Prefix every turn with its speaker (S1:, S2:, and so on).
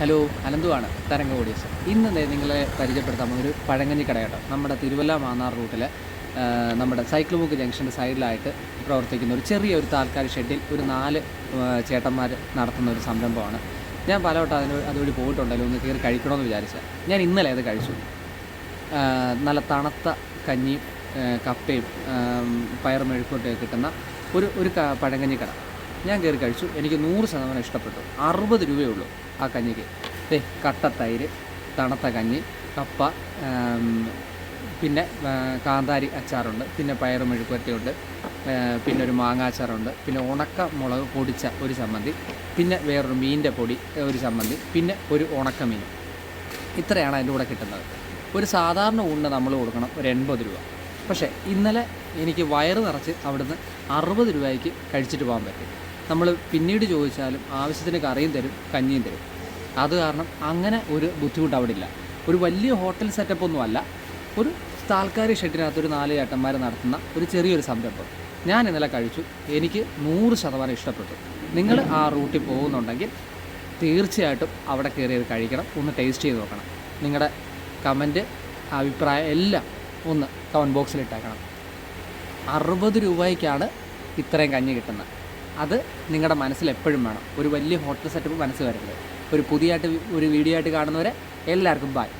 S1: Hello അനന്തുവാണ് തരംഗ audience ഇന്ന് നിങ്ങളെ പരിചയപ്പെടുത്താൻ ഒരു പഴങ്ങഞ്ഞി കടയാട്ടോ നമ്മുടെ തിരുവല്ല മാന്നാർ റൂട്ടിൽ നമ്മുടെ സൈക്കിൾ ബുക്ക് ജംഗ്ഷന്റെ സൈഡിലായിട്ട് പ്രവർത്തിക്കുന്ന ഒരു ചെറിയ ഒരു താൽക്കാലിക ഷെഡിൽ ഒരു നാല് ചേട്ടന്മാർ നടത്തുന്ന ഒരു സംരംഭമാണ്. ഞാൻ പലവട്ടം അതിന് അതുവഴി പോയിട്ടുണ്ടല്ലോ ഒന്ന് കയറി കഴിക്കണമെന്ന് വിചാരിച്ചാൽ ഞാൻ ഇന്നലെ അത് കഴിച്ചു. നല്ല തണുത്ത കഞ്ഞിയും കപ്പയും പയർ മെഴുക്കോട്ടൊക്കെ കിട്ടുന്ന ഒരു ഒരു പഴങ്കഞ്ഞി കട. ഞാൻ കയറി കഴിച്ചു. എനിക്ക് നൂറ് ശതമാനം ഇഷ്ടപ്പെട്ടു. അറുപത് രൂപയേ ഉള്ളൂ. ആ കഞ്ഞിക്ക്. കട്ട തൈര് തണുത്ത കഞ്ഞി കപ്പ പിന്നെ കാന്താരി അച്ചാറുണ്ട് പിന്നെ പയർ മെഴുക്കുവരട്ടിയുണ്ട് പിന്നെ ഒരു മാങ്ങാച്ചാറുണ്ട് പിന്നെ ഉണക്ക മുളക് പൊടിച്ച ഒരു ചമ്മന്തി പിന്നെ വേറൊരു മീനിന്റെ പൊടി ഒരു ചമ്മന്തി പിന്നെ ഒരു ഉണക്ക മീൻ. ഇത്രയാണ് അതിന്റെ കൂടെ കിട്ടുന്നത്. ഒരു സാധാരണ ഊണിന് നമ്മൾ കൊടുക്കണം ഒരു എൺപത് രൂപ. പക്ഷേ ഇന്നലെ എനിക്ക് വയറ് നിറച്ച് അവിടുന്ന് അറുപത് രൂപയ്ക്ക് കഴിച്ചിട്ട് പോകാൻ പറ്റും. നമ്മൾ പിന്നീട് ചോദിച്ചാലും ആവശ്യത്തിന് കറിയും തരും കഞ്ഞിയും തരും. അത് കാരണം അങ്ങനെ ഒരു ബുദ്ധിമുട്ട് അവിടെ ഇല്ല. ഒരു വലിയ ഹോട്ടൽ സെറ്റപ്പ് ഒന്നും അല്ല. ഒരു താൽക്കാലിക ഷെഡിനകത്ത് ഒരു നാല് ചേട്ടന്മാർ നടത്തുന്ന ഒരു ചെറിയൊരു സംരംഭം. ഞാൻ ഇന്നലെ കഴിച്ചു. എനിക്ക് നൂറ് ശതമാനം ഇഷ്ടപ്പെട്ടു. നിങ്ങൾ ആ റൂട്ടിൽ പോകുന്നുണ്ടെങ്കിൽ തീർച്ചയായിട്ടും അവിടെ കയറിയത് കഴിക്കണം. ഒന്ന് ടേസ്റ്റ് ചെയ്ത് നോക്കണം. നിങ്ങളുടെ കമന്റ് അഭിപ്രായം എല്ലാം ഒന്ന് കമന്റ് ബോക്സിൽ ഇട്ടേക്കണം. അറുപത് രൂപയ്ക്കാണ് ഇത്രയും കഞ്ഞി കിട്ടുന്നത്. അത് നിങ്ങളുടെ മനസ്സിൽ എപ്പോഴും വേണം. ഒരു വലിയ ഹോട്ടൽ സെറ്റപ്പ് മനസ്സിൽ വരരുത്. ഒരു പുതിയതായിട്ട് ഒരു വീഡിയോ ആയിട്ട് കാണുന്നവരെ എല്ലാവർക്കും ബായ്